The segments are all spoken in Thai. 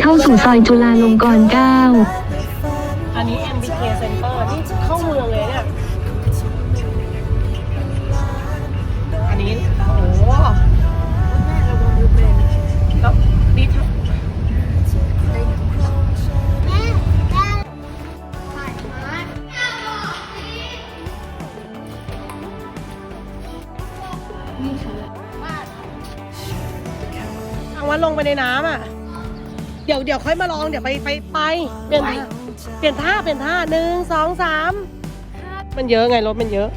เข้าสู่ซอยจุฬาลงกรณ์9อันนี้ MBK Center นี่เข้าเมืองเลยเนี่ย อันนี้ โอ้โหแล้วดีทั้งทางว่าลงไปในน้ำอะ เดี๋ยวเดี๋ยวค่อยมาลองเดี๋ยวไปไปไปเปลี่ยนท่าเปลี่ยนท่าเปลี่ยนท่าหนึ่งสองสามมันเยอะไงรถมันเยอะ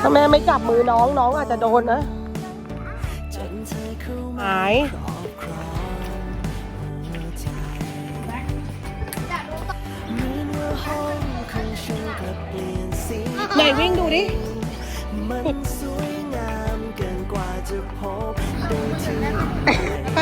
ถ้าแม่ไม่จับมือน้องน้องอาจจะโดนนะหายไหนวิ่งดูดิมันสวยงามเกินกว่าจะพบได้ที่ไป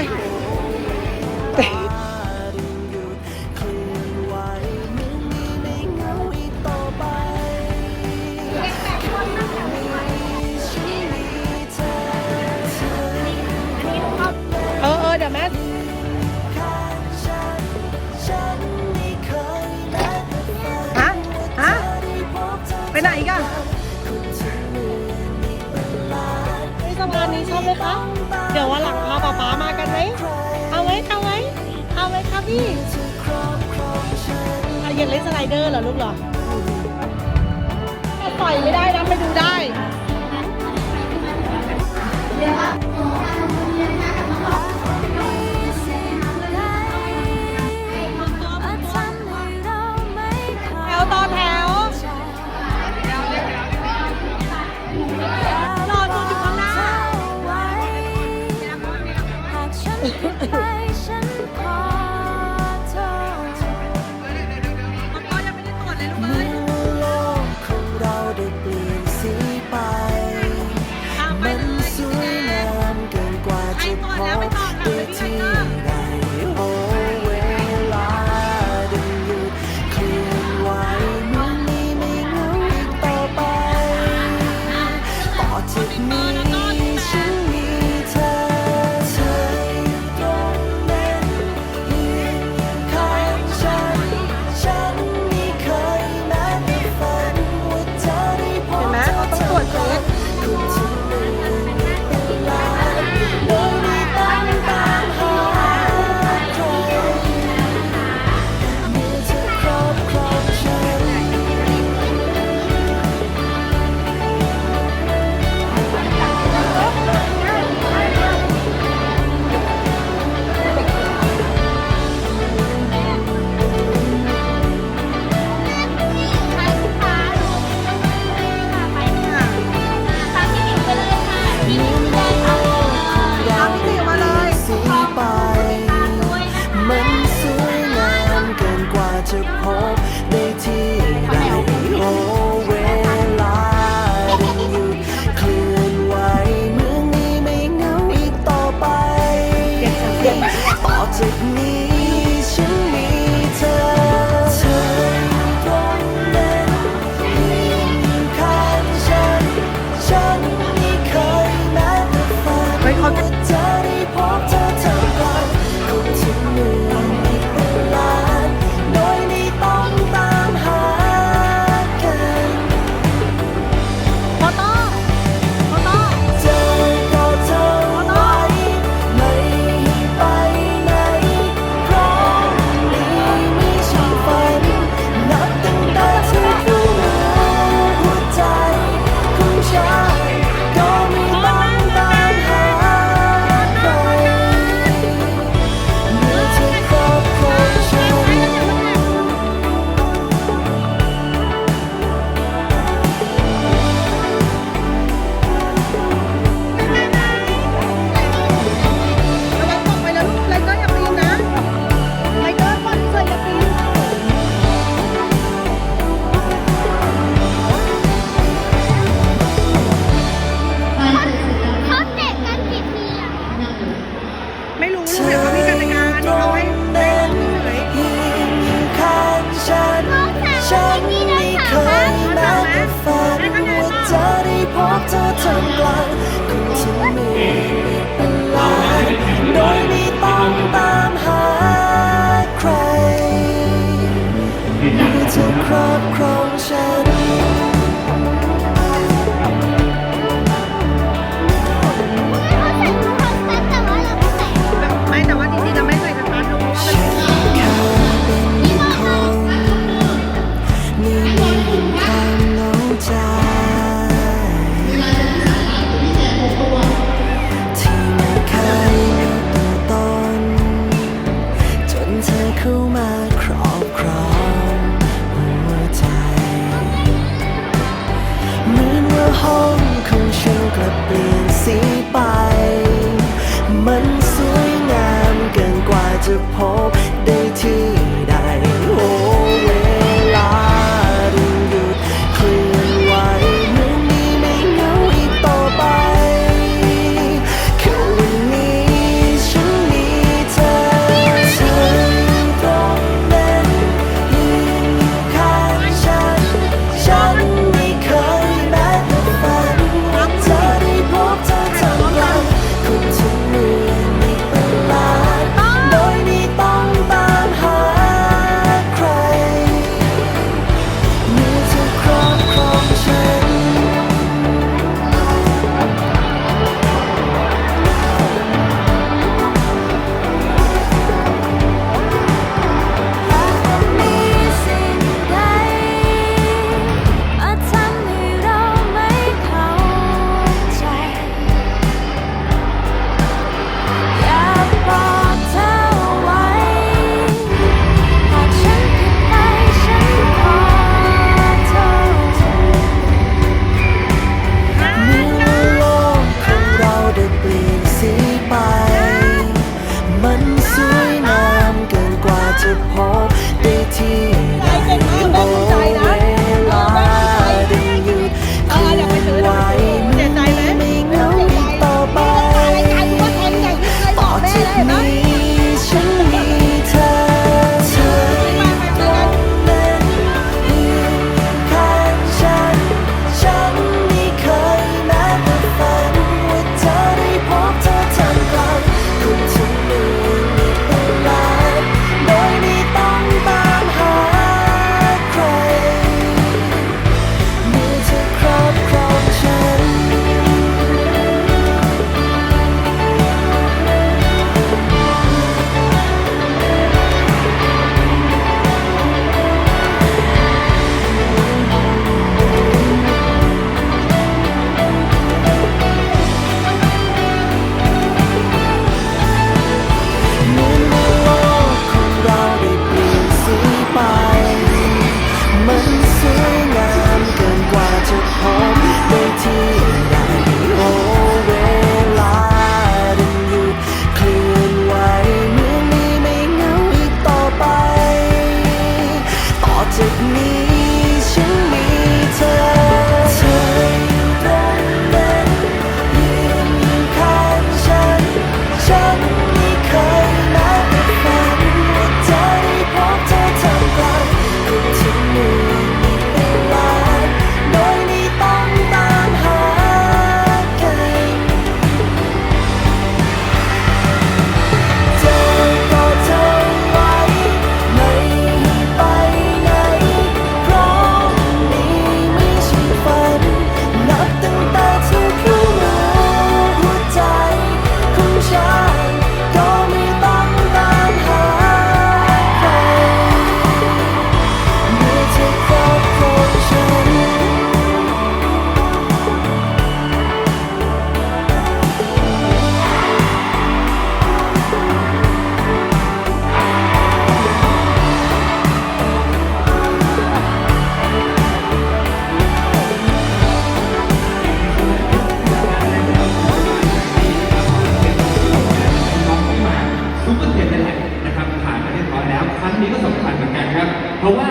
ดี๋ยววันหลังพาป๊าป๊ามากันไหมเอาไว้เอาไว้เอาไว้ครับพี่เอครอบครองฉันเยากเล่นสไลเดอร์เหรอลูกเหรอปล่อยไม่ได้นะไปดูได้แถ 真 the blue. เพราะว่า